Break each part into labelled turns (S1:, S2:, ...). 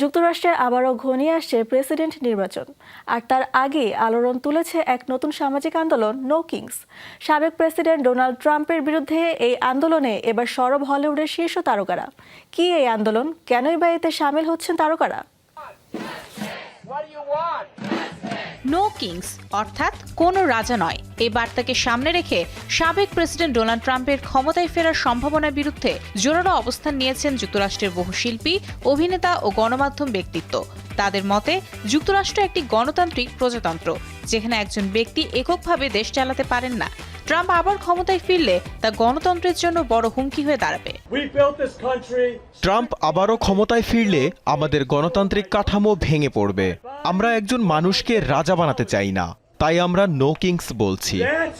S1: যুক্তরাষ্ট্রে আবারও ঘনিয়ে আসছে প্রেসিডেন্ট নির্বাচন। আর তার আগে আলোড়ন তুলেছে এক নতুন সামাজিক আন্দোলন নো কিংস সাবেক প্রেসিডেন্ট ডোনাল্ড ট্রাম্পের বিরুদ্ধে এই আন্দোলনে এবার সরব হলিউডের শীর্ষ তারকারা। কি এই আন্দোলন? কেনই বা এতে সামিল হচ্ছেন তারকারা?
S2: নো কিংস অর্থাৎ কোনো রাজা নয়। এই বার্তাকে সামনে রেখে সাবেক প্রেসিডেন্ট ডোনাল্ড ট্রাম্পের ক্ষমতায় ফেরার সম্ভাবনার বিরুদ্ধে জোরালো অবস্থান নিয়েছেন যুক্তরাষ্ট্রের বহু শিল্পী অভিনেতা ও গণমাধ্যম ব্যক্তিত্ব। তাদের মতে যুক্তরাষ্ট্র একটি গণতান্ত্রিক প্রজাতন্ত্র যেখানে একজন ব্যক্তি এককভাবে দেশ চালাতে পারেন না। ট্রাম্প আবার ক্ষমতায় ফিরলে তা গণতন্ত্রের জন্য বড় হুমকি হয়ে দাঁড়াবে.
S3: ট্রাম্প আবারও ক্ষমতায় ফিরলে আমাদের গণতান্ত্রিক কাঠামো ভেঙে পড়বে। আমরা একজন মানুষকে রাজা বানাতে চাই না তাই আমরা নো কিংস বলছি।
S4: That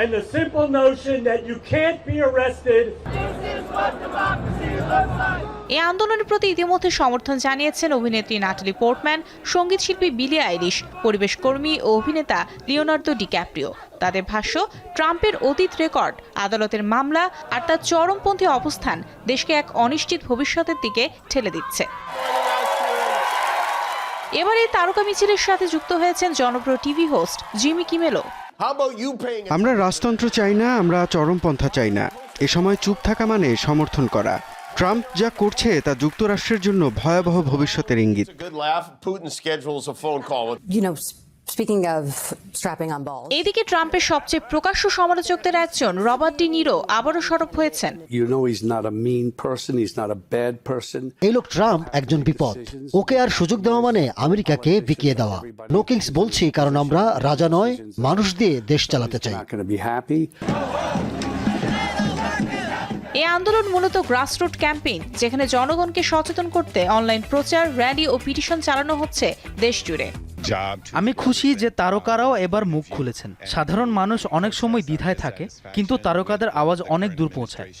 S4: and the simple notion that you can't be arrested
S2: এই আন্দোলনের প্রতি ইতিমধ্যে সমর্থন জানিয়েছেন অভিনেত্রী নাটালি পোর্টম্যান সংগীত শিল্পী বিলি আইরিশ পরিবেশ কর্মী ও অভিনেতা লিওনার্দো ডিক্যাপ্রিও। তাদের ভাষ্য ট্রাম্পের অতীত রেকর্ড আদালতের মামলা আর তার চরমপন্থী অবস্থান দেশকে এক অনিশ্চিত ভবিষ্যতের দিকে ঠেলে দিচ্ছে। এবার এই তারকা মিছিলের সাথে যুক্ত হয়েছেন জনপ্রিয় টিভি হোস্ট জিমি কিমেলো।
S5: আমরা রাজতন্ত্র চাই না আমরা চরমপন্থা চাই না। এ সময় চুপ থাকা মানে সমর্থন করা। ট্রাম্প যা করছে তা যুক্তরাষ্ট্রের জন্য ভয়াবহ ভবিষ্যতের ইঙ্গিত।
S2: এদিকে ট্রাম্পের সবচেয়ে প্রকাশ্য সমালোচকদের একজন রবার্ট ডি নিরো আবারও সরব হয়েছেন.
S6: এই লোক ট্রাম্প একজন বিপদ। ওকে আর সুযোগ দেওয়া মানে আমেরিকাকে বিকিয়ে দেওয়া। নো কিংস বলছি কারণ আমরা রাজা নয় মানুষ দিয়ে দেশ চালাতে চাই.
S2: এই আন্দোলন মূলত গ্রাসরুট ক্যাম্পেইন যেখানে জনগণকে সচেতন করতে অনলাইন প্রচার র্যালি ও পিটিশন চালানো হচ্ছে দেশ জুড়ে
S7: আমি খুশি যে তারকারাও এবার মুখ খুলেছেন। সাধারণ মানুষ অনেক সময় দ্বিধায় থাকে কিন্তু তারকাদের আওয়াজ অনেক দূর পৌঁছায়!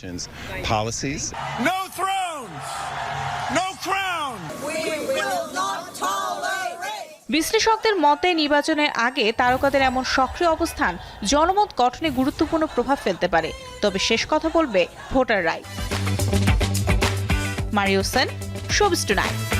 S2: বিশ্লেষকদের মতে নির্বাচনের আগে তারকাদের এমন সক্রিয় অবস্থান জনমত গঠনে গুরুত্বপূর্ণ প্রভাব ফেলতে পারে। তবে শেষ কথা বলবে ভোটাররাই। মারিও সেন শোবিস টুনাইট